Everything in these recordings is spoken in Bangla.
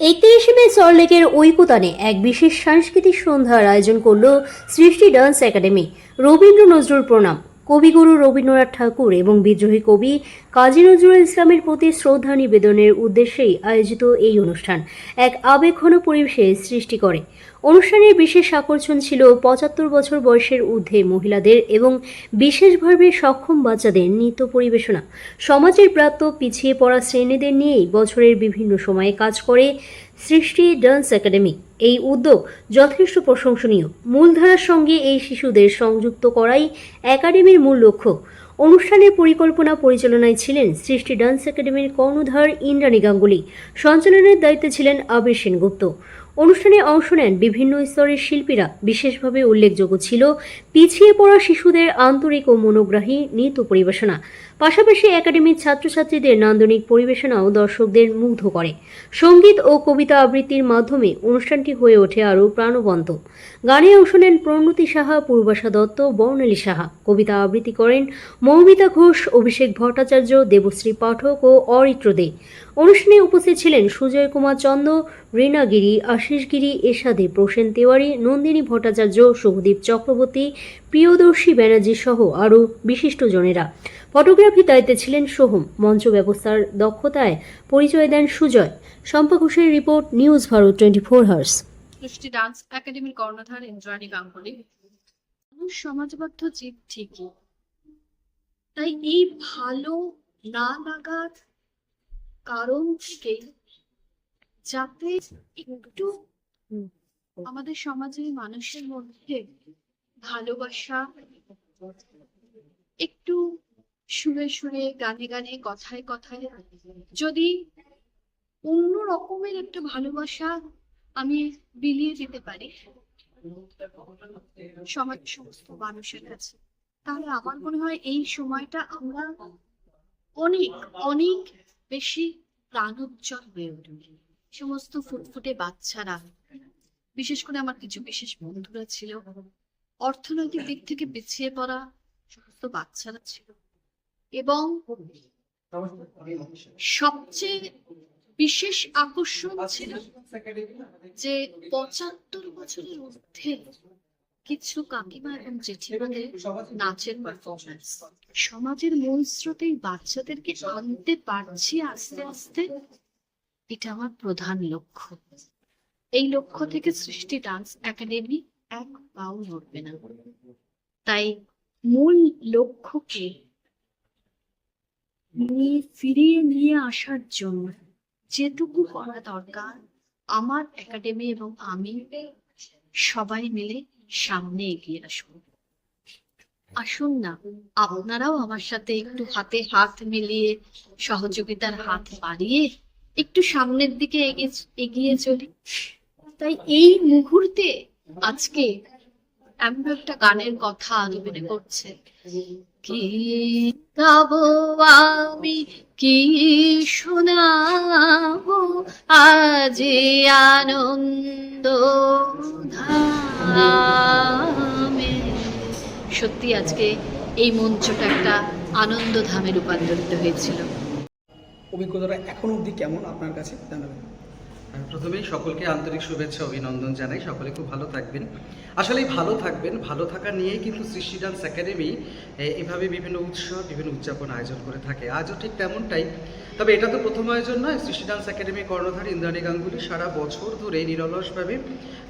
একত্রিশে মে সল্টলেকের ঐকতানে এক বিশেষ সাংস্কৃতিক সন্ধ্যার আয়োজন করল সৃষ্টি ডান্স একাডেমি। রবীন্দ্র নজরুল প্রণাম। কবিগুরু রবীন্দ্রনাথ ঠাকুর এবং বিদ্রোহী কবি কাজী নজরুল ইসলামের প্রতি শ্রদ্ধা নিবেদনের উদ্দেশ্যেই আয়োজিত এই অনুষ্ঠান এক আবেগঘন পরিবেশে সৃষ্টি করে। অনুষ্ঠানের বিশেষ আকর্ষণ ছিল পঁচাত্তর বছর বয়সের ঊর্ধ্বে মহিলাদের এবং বিশেষভাবে সক্ষম বাচ্চাদের নৃত্য পরিবেশনা। সমাজের প্রাপ্ত পিছিয়ে পড়া শ্রেণীদের নিয়েই বছরের বিভিন্ন সময়ে কাজ করে সৃষ্টি ডান্স একাডেমি। এই উদ্যোগ যথেষ্ট প্রশংসনীয়। মূলধারার সঙ্গে এই শিশুদের সংযুক্ত করাই একাডেমির মূল লক্ষ্য। অনুষ্ঠানের পরিকল্পনা পরিচালনায় ছিলেন সৃষ্টি ডান্স একাডেমির কর্ণধার ইন্দ্রাণী গাঙ্গুলি। সঞ্চালনের দায়িত্বে ছিলেন আবির সেনগুপ্ত। অনুষ্ঠানে অংশ নেন বিভিন্ন স্তরের শিল্পীরা। বিশেষভাবে উল্লেখযোগ্য ছিল পিছিয়ে পড়া শিশুদের আন্তরিক ও মনোগ্রাহী নৃত্য পরিবেশনা। পাশাপাশি একাডেমির ছাত্রছাত্রীদের নান্দনিক পরিবেশনাও দর্শকদের মুগ্ধ করে। সংগীত ও কবিতা আবৃত্তির মাধ্যমে অনুষ্ঠানটি হয়ে ওঠে আরও প্রাণবন্ত। গানে অংশ নেন প্রণতি সাহা, পূর্বাশা দত্ত, বর্ণালী সাহা। কবিতা আবৃত্তি করেন মৌমিতা ঘোষ, অভিষেক ভট্টাচার্য, দেবশ্রী পাঠক ও অরিত্র দে। অনুষ্ঠানে উপস্থিত ছিলেন সুজয় কুমার চন্দ রীনা গিরি আশিস গিরি এরশাদে প্রসেন তেওয়ারি নন্দিনী ভট্টাচার্য শুভদীপ চক্রবর্তী প্রিয়দর্শী ব্যানার্জি সহ আরও বিশিষ্টজনেরা ফটোগ্রাফির দায়িত্বে ছিলেন সোহম মঞ্চ ব্যবস্থার দক্ষতায় পরিচয় দেন সুজয়। শম্পা ঘোষের report news Bharat twenty four hours. Srishti dance একাডেমির কর্ণধার ইন্দ্রাণী গাঙ্গুলি। সমাজবদ্ধ জীব ঠিকই। তাই এই ভালো না লাগার কারণ থেকে যাতে একটু আমাদের সমাজের মানুষের মধ্যে ভালোবাসা একটু সুরে সুরে গানে গানে কথায় কথায় যদি অন্য রকমের একটা ভালোবাসা আমি বিলিয়ে দিতে পারি সমাজ সমস্ত মানুষের কাছে তাহলে আমার মনে হয় এই সময়টা আমরা অনেক অনেক বেশি প্রাণোজ্জ্বল হয়ে উঠবে। সমস্ত ফুটফুটে বাচ্চারা, বিশেষ করে আমার কিছু বিশেষ বন্ধুরা ছিল, অর্থনৈতিক দিক থেকে পিছিয়ে পড়া সমস্ত বাচ্চারা ছিল। এবং সবচেয়ে বিশেষ আকর্ষণ ছিল যে পঁচাত্তর বছরের ঊর্ধ্বে কিছু কাকিমা এবং জেঠিমাদের নাচের পারফরমেন্স সমাজের মূল স্রোতেই বাচ্চাদেরকে আনতে পারছি আস্তে আস্তে। এটা আমার প্রধান লক্ষ্য। এই লক্ষ্য থেকে সৃষ্টি ডান্স একাডেমি এক পাও নড়বে না। তাই মূল লক্ষ্যকে নিয়ে ফিরিয়ে নিয়ে আসার জন্য যেটুকু করা দরকার, আমার একাডেমি এবং আমি সবাই মিলে সামনে এগিয়ে আসব। আসুন না, আপনারাও আমার সাথে একটু হাতে হাত মিলিয়ে সহযোগিতার হাত বাড়িয়ে একটু সামনের দিকে এগিয়ে চলি। তাই এই মুহূর্তে আজকে এমন একটা গানের কথা মনে করছে। কি গাবো আমি, কি শোনাবো আজ আনন্দ সত্যি আজকে এই মঞ্চটা একটা আনন্দ ধামে রূপান্তরিত হয়েছিল। অভিজ্ঞতাটা এখন অবধি কেমন আপনার কাছে জানাবেন? প্রথমেই সকলকে আন্তরিক শুভেচ্ছা, অভিনন্দন জানাই। সকলে খুব ভালো থাকবেন। আসলে ভালো থাকবেন। ভালো থাকা নিয়েই কিন্তু সৃষ্টি ডান্স একাডেমি এভাবে বিভিন্ন উৎসব, বিভিন্ন উদযাপন আয়োজন করে থাকে। আজও ঠিক তেমনটাই। তবে এটা তো প্রথম আয়োজন নয়। সৃষ্টি ডান্স একাডেমি কর্ণধার ইন্দ্রাণী গাঙ্গুলি সারা বছর ধরে নিরলসভাবে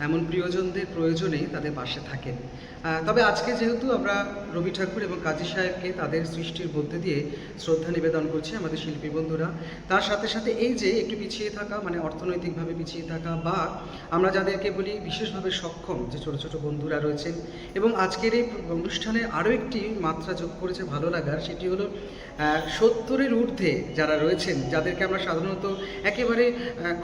এমন প্রিয়জনদের প্রয়োজনেই তাদের পাশে থাকেন। তবে আজকে যেহেতু আমরা রবি ঠাকুর এবং কাজী সাহেবকে তাদের সৃষ্টির মধ্যে দিয়ে শ্রদ্ধা নিবেদন করছি আমাদের শিল্পী বন্ধুরা, তার সাথে সাথে এই যে একটু পিছিয়ে থাকা মানে অর্থনৈতিকভাবে পিছিয়ে থাকা বা আমরা যাদেরকে বলি বিশেষভাবে সক্ষম যে ছোট ছোট বন্ধুরা রয়েছেন এবং আজকের এই অনুষ্ঠানে আরও একটি মাত্রা যোগ করেছে ভালো লাগার, সেটি হলো সত্তরের ঊর্ধ্বে যারা রয়েছেন, যাদেরকে আমরা সাধারণত একেবারে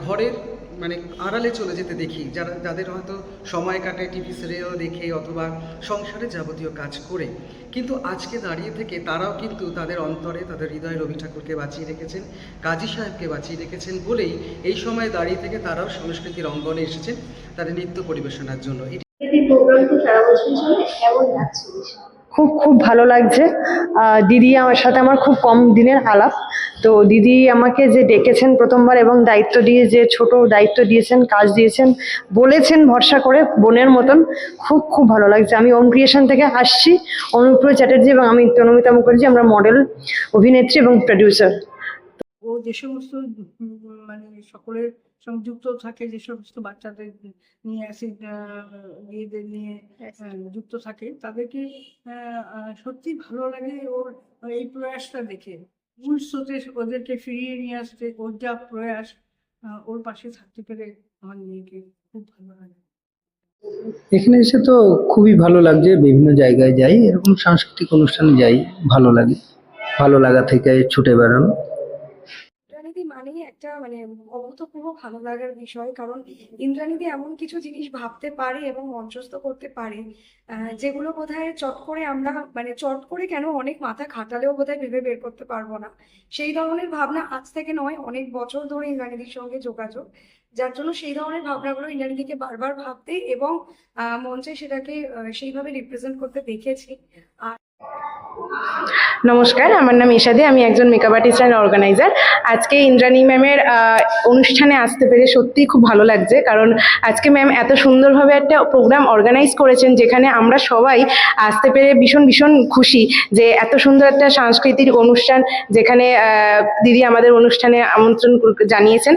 ঘরের মানে আড়ালে চলে যেতে দেখি। যারা, যাদের হয়তো সময় কাটে টিভি সিরিয়াল দেখে অথবা সংসারে যাবতীয় কাজ করে। কিন্তু আজকে দাঁড়িয়ে থেকে তারাও কিন্তু তাদের অন্তরে, তাদের হৃদয়ে রবি ঠাকুরকে বাঁচিয়ে রেখেছেন, কাজী সাহেবকে বাঁচিয়ে রেখেছেন বলেই এই সময় দাঁড়িয়ে থেকে তারাও সংস্কৃতির অঙ্গনে এসেছেন তাদের নৃত্য পরিবেশনার জন্য। প্রোগ্রাম তো সারা বছর চলে কেমন লাগছে খুব খুব ভালো লাগছে। দিদি আমার সাথে আমার খুব কম দিনের আলাপ। তো দিদি আমাকে যে ডেকেছেন প্রথমবার এবং দায়িত্ব দিয়ে যে ছোট দায়িত্ব দিয়েছেন, কাজ দিয়েছেন, বলেছেন ভরসা করে বোনের মতন, খুব খুব ভালো লাগছে। আমি ওম ক্রিয়েশন থেকে আসছি অনুপ্র চ্যাটার্জি এবং আমি তনমিতা মুখার্জি, আমরা মডেল, অভিনেত্রী এবং প্রডিউসার ও যে সমস্ত মানে সকলের সঙ্গে যুক্ত থাকে যে সমস্ত বাচ্চাদের নিয়ে অ্যাসিড ইয়েদের নিয়ে যুক্ত থাকে তাদেরকে সত্যি ভালো লাগে ওর এই প্রয়াসটা দেখে। মূল স্রোতে ওদেরকে ফিরিয়ে নিয়ে আসতে ওর যা প্রয়াস ওর পাশে থাকতে পেরে আমার মেয়েকে খুব ভালো লাগে। এখানে এসে তো খুবই ভালো লাগছে বিভিন্ন জায়গায় যাই এরকম সাংস্কৃতিক অনুষ্ঠানে যাই ভালো লাগে। ভালো লাগা থেকে ছুটে বেড়ানো। একটা মানে অভূতপূর্ব ভালো লাগার বিষয়। কারণ ইন্দ্রাণীদি এমন কিছু জিনিস ভাবতে পারে এবং মঞ্চস্থ করতে পারে যেগুলো বোধহয় চট করে আমরা মানে চট করে কেন অনেক মাথা খাটালেও বোধহয় ভেবে বের করতে পারব না। সেই ধরনের ভাবনা আজ থেকে নয়, অনেক বছর ধরে ইন্দ্রাণীদির সঙ্গে যোগাযোগ। যার জন্য সেই ধরনের ভাবনাগুলো ইন্দ্রাণীদিকে বারবার ভাবতে এবং মঞ্চে সেটাকে সেইভাবে রিপ্রেজেন্ট করতে দেখেছি। নমস্কার, আমার নাম ইশাদি আমি একজন মেকআপ আর্টিস্ট অ্যান্ড অর্গানাইজার আজকে ইন্দ্রাণী ম্যামের অনুষ্ঠানে আসতে পেরে সত্যিই খুব ভালো লাগছে, কারণ আজকে ম্যাম এত সুন্দরভাবে একটা প্রোগ্রাম অর্গানাইজ করেছেন, যেখানে আমরা সবাই আসতে পেরে ভীষণ ভীষণ খুশি যে এত সুন্দর একটা সাংস্কৃতিক অনুষ্ঠান যেখানে দিদি আমাদের অনুষ্ঠানে আমন্ত্রণ জানিয়েছেন।